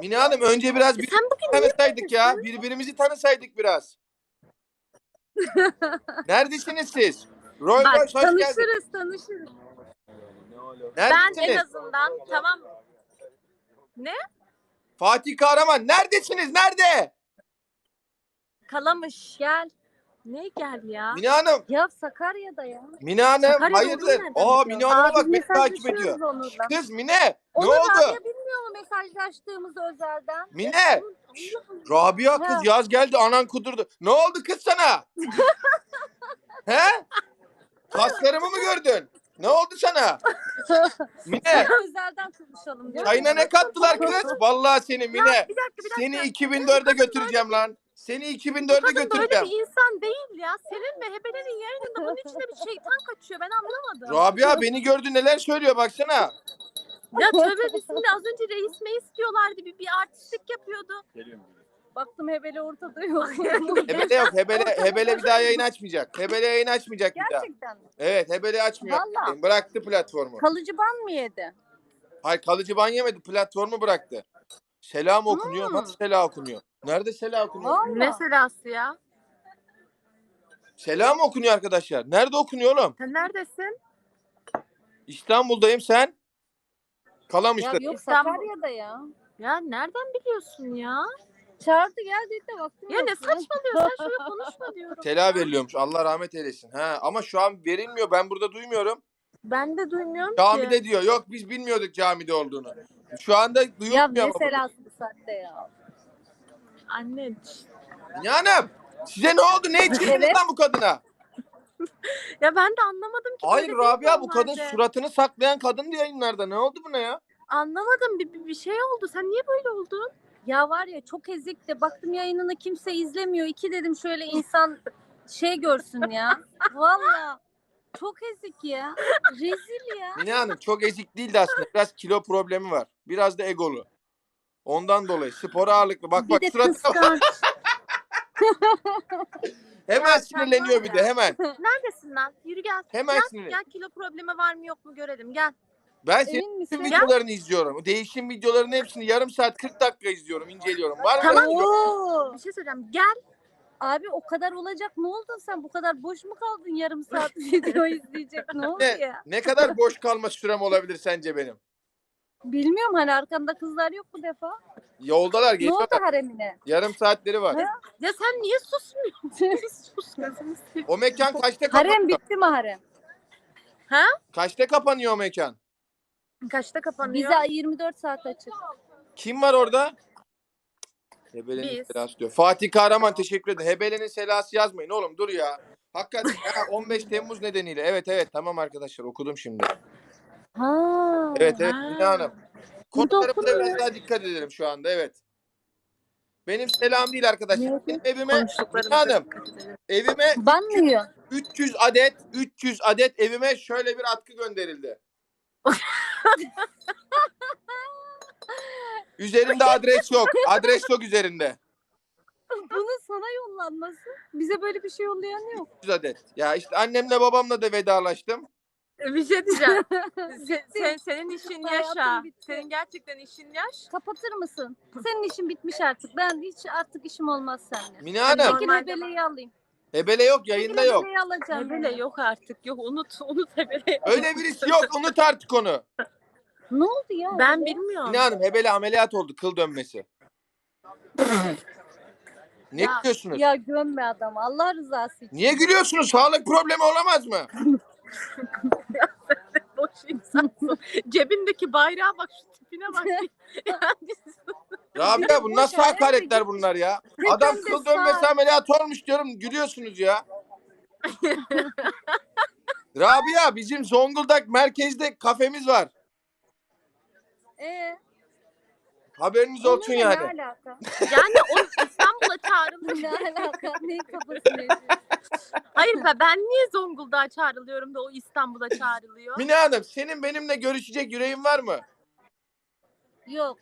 Mine Hanım önce biraz bir Sen bugün niye tanısaydık ya. Birbirimizi tanısaydık biraz. Neredesiniz siz? Roy Bak Boys hoş geldin. tanışırız tanışırız. Ben Neredesiniz? en azından tamam Fatih Kahraman neredesiniz? Nerede? kalamış gel. Ne gel ya? Mine Hanım. Ya Sakarya'da ya. Mine Hanım Sakarya'da hayırdır? nereden Aa biliyorsun? Mine Hanım'a Abi bak beni takip mesajlaşıyoruz ediyor. onunla. Kız Mine ne Onu oldu? Rabia bilmiyor mu mesajlaştığımızı özelden? Mine. Rabia kız Ha. yaz geldi anan kudurdu. Ne oldu kız sana? He? Kaslarımı mı gördün? Ne oldu sana? Mine özelden konuşalım. diyor. çayına ne kattılar kız? Vallahi seni Mine. Bir dakika bir dakika. Seni 2004'e götüreceğim lan. Seni 2004'e Kadın böyle götüreceğim. bir insan değil ya. Senin ve Hebele'nin yayınında bunun içinde bir şeytan kaçıyor. Ben anlamadım. Rabia beni gördü neler söylüyor baksana. Ya tövbe bismillah az önce reis meis diyorlardı. Bir, bir artistlik yapıyordu. Baktım hebele ortada yok. Hebele yok. Hebele, Hebele bir daha yayın açmayacak. Hebele yayın açmayacak bir daha. Gerçekten mi? Evet Hebele açmıyor. Vallahi. Bıraktı platformu. Kalıcı ban mı yedi? Hayır kalıcı ban yemedi. Platformu bıraktı. Selam okunuyor. Hmm. Nasıl selam okunuyor? Nerede selam okunuyor? Valla. Ne selası ya? Selam okunuyor arkadaşlar. Nerede okunuyor oğlum? Sen neredesin? İstanbul'dayım sen. Ya Kalamış'ta. yok İstanbul. Sakarya'da ya. Ya nereden biliyorsun ya? Çağırdı gel dedi de baktım. Ya ne yok. saçmalıyorsun? Sen şöyle konuşma diyorum. Selam veriliyormuş. Allah rahmet eylesin. Ha, ama şu an verilmiyor. Ben burada duymuyorum. Ben de duymuyorum ki. Camide diyor. Yok biz bilmiyorduk camide olduğunu. Şu anda Ya duyulmuyor ama. mesela bu saatte ya. Anne. Ya hanım size ne oldu? Ne içirdiniz Evet. lan bu kadına? Ya ben de anlamadım ki. Hayır böyle değil Rabia bu kadın normalde. suratını saklayan kadındı yayınlarda. Ne oldu buna ya? Anlamadım. Bir, bir, bir şey oldu. Sen niye böyle oldun? Ya var ya çok ezik de baktım yayınını kimse izlemiyor. İki dedim şöyle insan şey görsün ya. Valla çok ezik ya. Rezil ya. Mine Hanım çok ezik değildi aslında. Biraz kilo problemi var. Biraz da egolu. Ondan dolayı spor ağırlıklı. Bak Bir bak de suratına bak. kıskanç. hemen sinirleniyor bir de hemen. Neredesin lan? Yürü gel. Hemen Gel, sinirleniyor. gel kilo problemi var mı yok mu görelim. Gel. Ben senin Emin bütün misin? videolarını izliyorum. Değişim videolarının hepsini yarım saat 40 dakika izliyorum, inceliyorum. Var mı? Tamam. bir- Oo. Bir şey söyleyeceğim. Gel. Abi o kadar olacak ne oldun sen? Bu kadar boş mu kaldın yarım saat video izleyecek? Ne oldu ya? ne kadar boş kalma sürem olabilir sence benim? Bilmiyorum hani arkamda kızlar yok bu defa. Yoldalar, Ne oldu geçiyorlar. haremine? Yarım saatleri var. Ha? Ya sen niye susmuyorsun? Sus. gözünü seveyim. O mekan kaçta kapanıyor? Harem bitti mi harem? Kaçta kapanıyor o mekan? Kaçta kapanıyor? Bize 24 saat açık. Kim var orada? Hebele'nin Biz. selası diyor. Fatih Kahraman teşekkür ederim. Hebele'nin selası yazmayın oğlum dur ya. Hakikaten ya, 15 Temmuz nedeniyle. Evet evet tamam arkadaşlar okudum şimdi. Ha. Evet evet Ha. Mine Hanım. Burada Konularımıza biraz daha dikkat edelim şu anda evet. Benim selam değil arkadaşlar. Benim evime Mine Hanım evime Ban mı yiyor? 300 adet 300 adet evime şöyle bir atkı gönderildi. üzerinde adres yok. Adres yok üzerinde. Bunun sana yollanması. Bize böyle bir şey yollayan yok. 300 adet. Ya işte annemle babamla da vedalaştım. Bir şey diyeceğim. sen, sen- senin işin Hayatım yaşa. bitti. Senin gerçekten işin yaş. Kapatır mısın? Senin işin bitmiş artık. Ben hiç artık işim olmaz seninle. Mine Hanım Normal. Çekil hebeleyi alayım. hebele yok yayında yok. hebeleyi alacağım. Hebele yok artık. Yok unut. Unut hebele. Öyle birisi yok unut artık onu. Ne oldu ya? Ben bilmiyorum. Mine Hanım hebele ameliyat oldu kıl dönmesi. ne Ya- gülüyorsunuz? Ya gömme adamı. Allah rızası için. Niye gülüyorsunuz? Sağlık problemi olamaz mı? Boş insansın. Cebindeki bayrağa bak şu tipine bak. yani, Rabia bu nasıl hakaretler bunlar ya? Adam kıl dönmesi ameliyat olmuş diyorum gülüyorsunuz ya. Rabia bizim Zonguldak merkezde kafemiz var. Ee, Haberiniz olsun yani. Ne alaka? yani o İstanbul'a çağrılmış. ne alaka? Kafasını yaşıyorsun? Hayır be ben niye Zonguldak'a çağrılıyorum da o İstanbul'a çağrılıyor? Mine Hanım senin benimle görüşecek yüreğin var mı? Yok.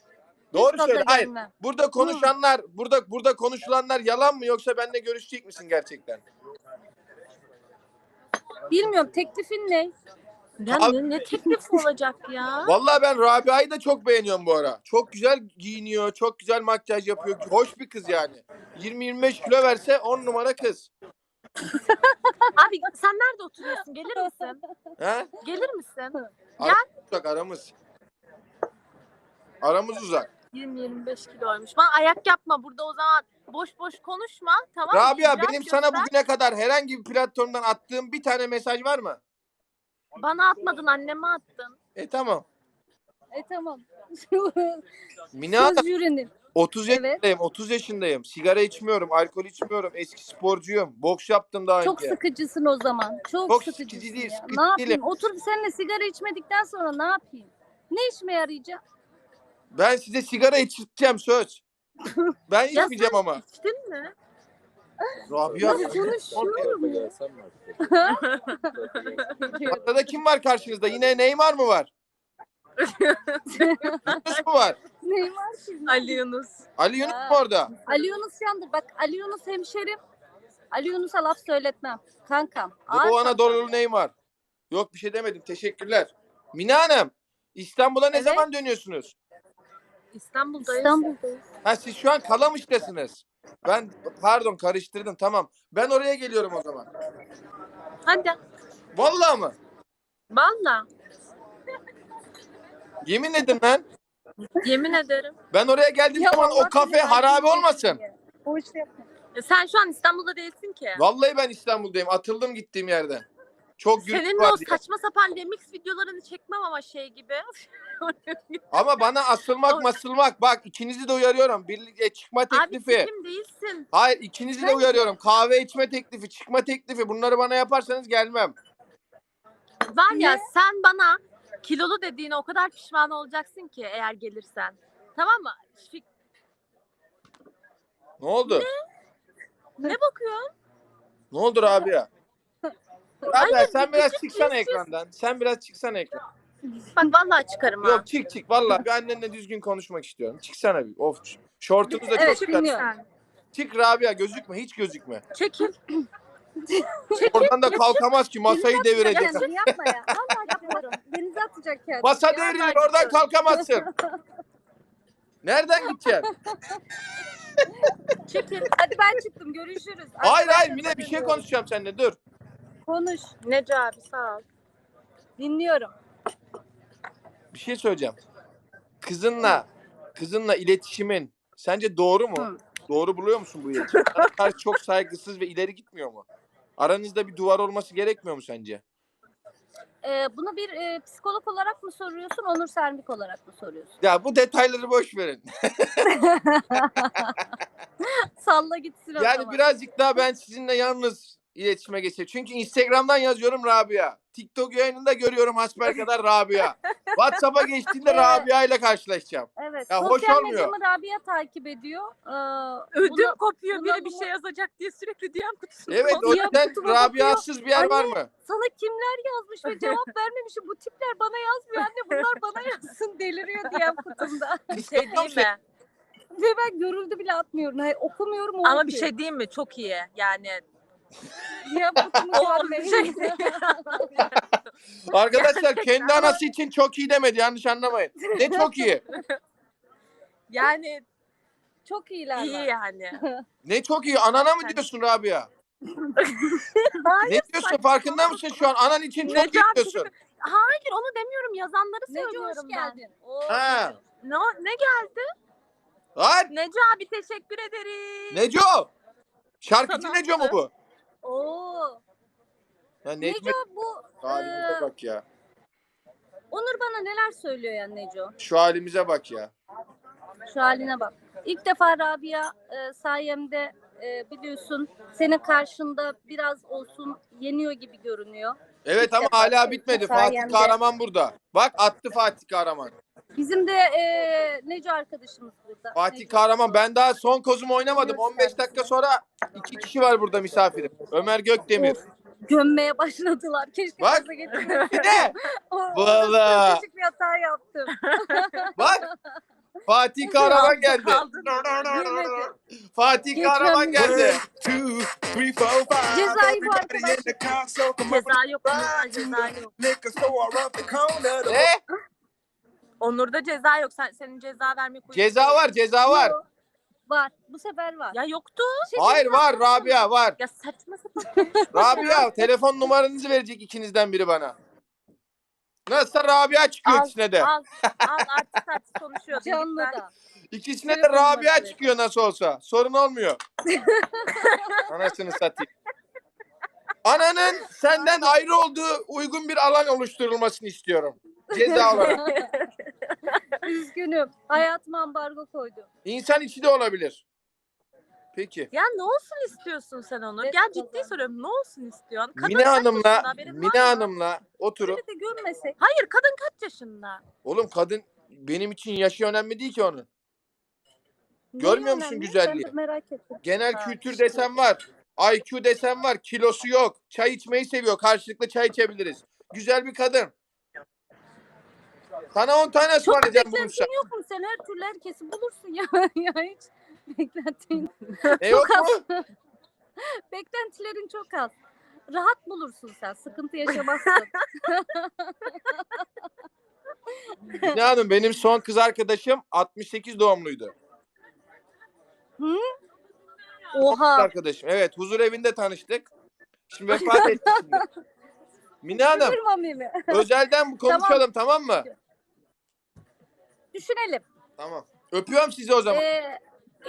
Doğru söyle. Hayır. gelmem. Burada konuşanlar, burada burada konuşulanlar yalan mı yoksa benimle görüşecek misin gerçekten? Bilmiyorum teklifin ne? Ya Abi- ne, ne teklifi olacak ya? Vallahi ben Rabia'yı da çok beğeniyorum bu ara. Çok güzel giyiniyor, çok güzel makyaj yapıyor. Hoş bir kız yani. 20-25 kilo verse 10 numara kız. Abi sen nerede oturuyorsun? Gelir misin? He? Gelir misin? Uzak aramız. Aramız uzak. 20-25 kiloymuş. Bana ayak yapma burada o zaman. Boş boş konuşma. Tamam mı? Rabia İcraat benim sana göster. bugüne kadar herhangi bir platformdan attığım bir tane mesaj var mı? Bana atmadın anneme attın. E tamam. E tamam. Mina Söz jürinin. 30 Evet. yaşındayım, 30 yaşındayım. Sigara içmiyorum, alkol içmiyorum. Eski sporcuyum. Boks yaptım daha Çok önce. sıkıcısın o zaman. Çok, Çok sıkıcısın sıkıcı değil, ya. sıkıcı Ne yapayım? değilim. Oturup seninle sigara içmedikten sonra ne yapayım? Ne işime yarayacak? Ben size sigara içirteceğim söz. Ben Ya içmeyeceğim sen ama. içtin mi? Rabia. Konuşuyorum ya. Masada kim var karşınızda? Yine Neymar mı var? Yunus mu var? Neyim var şimdi? Ali Yunus. Ali Yunus mu orada? Ali Yunus yandır. Bak Ali Yunus hemşerim. Ali Yunus'a laf söyletmem. Kankam. ağır Doğu. Anadolu'lu Neymar. Yok bir şey demedim. Teşekkürler. Mina Hanım. İstanbul'a ne Evet. zaman dönüyorsunuz? İstanbul'dayız. İstanbul'dayız. Ha siz şu an Kalamış'tasınız. Ben pardon karıştırdım tamam. Ben oraya geliyorum o zaman. Hadi. Vallahi mı? Valla. Yemin edin lan. Yemin ederim. Ben oraya geldiğim Ya zaman o kafe harabe olmasın. Boş yapma. Ya sen şu an İstanbul'da değilsin ki. Vallahi ben İstanbul'dayım. Atıldım gittiğim yerden. Çok gürültü Senin var o diye. saçma sapan remix videolarını çekmem ama şey gibi. Ama bana asılmak O- masılmak. Bak ikinizi de uyarıyorum. Birlikte çıkma Abi teklifi. kim değilsin. Hayır ikinizi de uyarıyorum. Kahve içme teklifi, çıkma teklifi. Bunları bana yaparsanız gelmem. Var ya Ne? sen bana kilolu dediğine o kadar pişman olacaksın ki eğer gelirsen. Tamam mı? Fik- Ne oldu? Ne bakıyorsun? Ne oldu Rabia? Rabia sen bir biraz çıksana bir- ekrandan. Sen biraz çıksana ekran. Bak vallahi çıkarım ha. Yok çık çık. Vallahi bir annenle düzgün konuşmak istiyorum. Çıksana bir. Of. Şortunuz da çok Evet, çıkar. dinliyorum. Çık Rabia gözükme. Hiç gözükme. Çekil. Oradan da kalkamaz ki masayı devirecek. Yapma ya. Allah atacak kendini. Masa devrilir oradan kalkamazsın. Nereden gideceksin? Çekil. Hadi ben çıktım. Görüşürüz. Hayır hayır Mine bir şey konuşacağım seninle dur. Konuş. Nece abi sağ ol. Dinliyorum. Bir şey söyleyeceğim. Kızınla kızınla iletişimin sence doğru mu? Hı. Doğru buluyor musun bu iletişimi? Karşı çok saygısız ve ileri gitmiyor mu? Aranızda bir duvar olması gerekmiyor mu sence? Ee, bunu bir e, psikolog olarak mı soruyorsun, Onur Sermik olarak mı soruyorsun? Ya bu detayları boş verin. Salla gitsin o Yani zaman. birazcık daha ben sizinle yalnız iletişime geçeyim. Çünkü Instagram'dan yazıyorum Rabia. TikTok yayınında görüyorum hasbelkader Rabia. WhatsApp'a geçtiğinde Evet. Rabia ile karşılaşacağım. Evet. Ya hoş Sosyal olmuyor. medyamı Rabia takip ediyor. Ee, Ödüm bunu- kopuyor buna- biri bir şey yazacak diye sürekli DM kutusuna Evet o Ya, yüzden kutuma. Rabia'sız bir yer var mı? Sana kimler yazmış ve cevap vermemişim. Bu tipler bana yazmıyor. Anne bunlar bana yazsın. Deliriyor diyen kutumda. Bir şey değil mi? Ve ben görüldü bile atmıyorum. Hayır, okumuyorum o Ama bir şey diyeyim mi? Çok iyi. Yani Şey Arkadaşlar kendi anası için çok iyi demedi yanlış anlamayın. Ne çok iyi. yani Çok iyiler iyi var. yani. Ne çok iyi. Anana mı diyorsun Rabia? Ne diyorsun farkında mısın şu an? Anan için çok iyi Necati- diyorsun. Hayır onu demiyorum. Yazanları Nece hoş söylüyorum ben. geldin. Oo. Ha. Ne, ne geldi? Lan Nece abi teşekkür ederim. Neco. Şarkıcı Neco mu bu? Oo. Ya Neco Necmet bu halimize e, bak ya. Onur bana neler söylüyor ya Neco. Şu halimize bak ya. Şu haline bak. İlk defa Rabia e, sayemde e, biliyorsun senin karşında biraz olsun yeniyor gibi görünüyor. Evet ama hala bitmedi. Fatih Sayemde. Kahraman burada. Bak attı Fatih Kahraman. Bizim de e, Neco arkadaşımız burada. Fatih Neco. Kahraman ben daha son kozumu oynamadım. 15 dakika sonra iki kişi var burada misafirim. Ömer Gökdemir. Of, gömmeye başladılar. Keşke Bak. gaza getirmedim. Bir de Vallahi. stratejik bir hata yaptım. bak Fatih Kahraman geldi. Kaldın. Fatih Kahraman geldi. Cezayı bu up Ceza yok. Ceza yok. Ne? Onur'da ceza yok. Sen, senin ceza vermek uygun Ceza değil. var ceza var. Yok. Var. Bu sefer var. Ya yoktu. Hayır var Rabia var. Ya saçma sapan. Rabia telefon numaranızı verecek ikinizden biri bana. Nasılsa Rabia çıkıyor Al, ikisine de. Al, al artık artık konuşuyor. Canlı da. İkisine de Telefon Rabia numarası çıkıyor nasıl olsa. Sorun olmuyor. Anasını satayım. Ananın senden ayrı olduğu uygun bir alan oluşturulmasını istiyorum. Ceza olarak. Üzgünüm. Hayatıma ambargo koydum. İnsan içi de olabilir. Peki. Ya ne olsun istiyorsun sen onu? Evet, Gel ciddi soruyorum. Ne olsun istiyorsun? Kadın Mine kaç Hanım'la yaşında? Haberin var Mine mı? Hanım'la oturup görmesek. Hayır kadın kaç yaşında? oğlum kadın benim için yaşı önemli değil ki onun. Neyi Görmüyor musun önemli? güzelliği? Ben de merak ettim. Genel Ha, kültür işte. desem var. IQ desem var. Kilosu yok. Çay içmeyi seviyor. Karşılıklı çay içebiliriz. Güzel bir kadın. Sana 10 tane ısmarlayacağım bulursa. beklentin yok mu? Sen her türlü herkesi bulursun ya. ya hiç beklentin. Ne yok mu? Beklentilerin çok az. Rahat bulursun sen. Sıkıntı yaşamazsın. Ne hanım benim son kız arkadaşım 68 doğumluydu. Kız Oha. arkadaşım. Evet huzur evinde tanıştık. Şimdi vefat etti şimdi. Mine Hanım özelden bu konuşalım tamam mı? Düşünelim. Tamam. Öpüyorum sizi o zaman. Ee,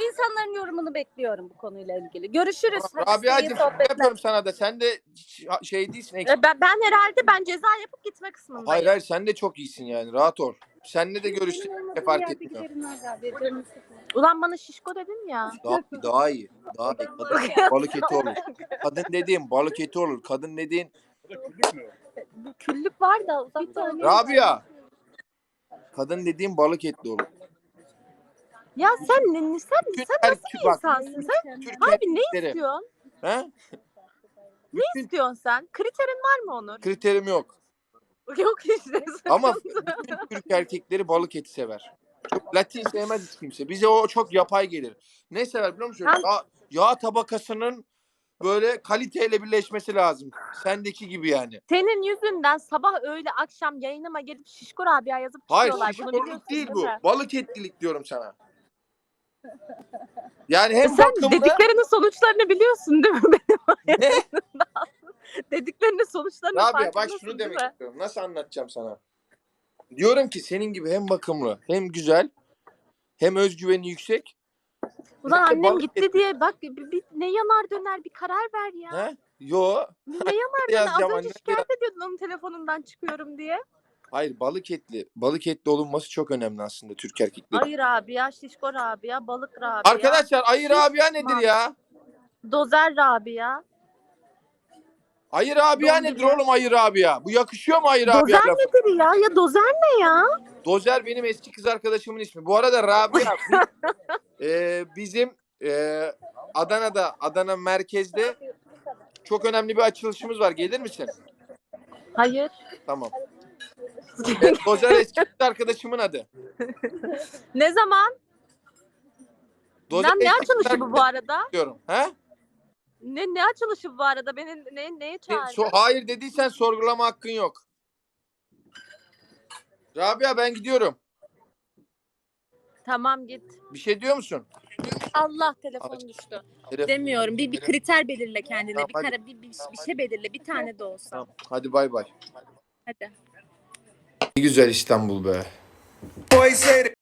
insanların yorumunu bekliyorum bu konuyla ilgili. Görüşürüz. Hadi size iyi Rabia'cığım sohbetler. yapıyorum sana da. Sen de ş- şey değilsin. eksik. E, Ben, ben herhalde ben ceza yapıp gitme kısmındayım. Hayır hayır sen de çok iyisin yani. Rahat ol. Seninle de görüştük. Fark etmiyor. Ulan bana şişko dedin ya. Daha, daha iyi. Daha iyi. Kadın balık eti olur. Kadın dediğin balık eti olur. Kadın dediğin Bu küllük var da uzaktan. Rabia. Kadın dediğin balık etli olur. Ya sen ne sen, Bütün sen nasıl bir bak, insansın? Sen Türk Abi ne erkekleri. istiyorsun? He? Ne istiyorsun sen? Kriterin var mı Onur? Kriterim yok. Yok işte. Ama sıkıntı. bütün Türk erkekleri balık eti sever. Çok Latin sevmez hiç kimse. Bize o çok yapay gelir. Ne sever biliyor musun? Ben- Yağ, yağ tabakasının böyle kaliteyle birleşmesi lazım. Sendeki gibi yani. Senin yüzünden sabah öğle akşam yayınıma gelip şişko Rabia yazıp Hayır çıkıyorlar. Bunu şişkorluk biliyorsun değil bu. mi? Balık etlilik diyorum sana. Yani E hem sen bakımlı dediklerinin sonuçlarını biliyorsun değil mi benim ne? Dediklerinin sonuçlarını Rabia bak farkındasın şunu değil demek mi? istiyorum. Nasıl anlatacağım sana? Diyorum ki senin gibi hem bakımlı hem güzel hem özgüveni yüksek. Ulan de annem balık gitti diye bak bir, bir- ne yanar döner bir karar ver ya. He? Yo. Ne yanar döner az yazacağım önce anne, şikayet ediyordun onun telefonundan çıkıyorum diye. Hayır balık etli. Balık etli olunması çok önemli aslında Türk erkekleri. Hayır abi ya şişko Rabia balık Rabia. Arkadaşlar ayır Rabia nedir ya? Dozer Rabia. Ayır Rabia Dondurma. nedir oğlum ayır Rabia? Bu yakışıyor mu ayır Rabia Dozer lafı? nedir ya? Ya dozer ne ya? Dozer benim eski kız arkadaşımın ismi. Bu arada Rabia bi- e, bizim e, Adana'da, Adana merkezde çok önemli bir açılışımız var. Gelir misin? Hayır. Tamam. Evet, Dozer eski kız arkadaşımın adı. Ne zaman? Dozer Lan ne eski kız açılışı bu bu arada? diyorum. He? Ne ne açılışı bu arada? Beni ne neye E, çağırdın? so- hayır dediysen sorgulama hakkın yok. Rabia ben gidiyorum. Tamam git. Bir şey diyor musun? Allah telefon Aç. düştü. Telefon- Demiyorum. Bir bir kriter belirle kendine. Tamam, bir, hadi. kara, bir, bir, bir şey belirle. Bir tane de olsa. Tamam. Hadi bay bay. Hadi. Ne güzel İstanbul be.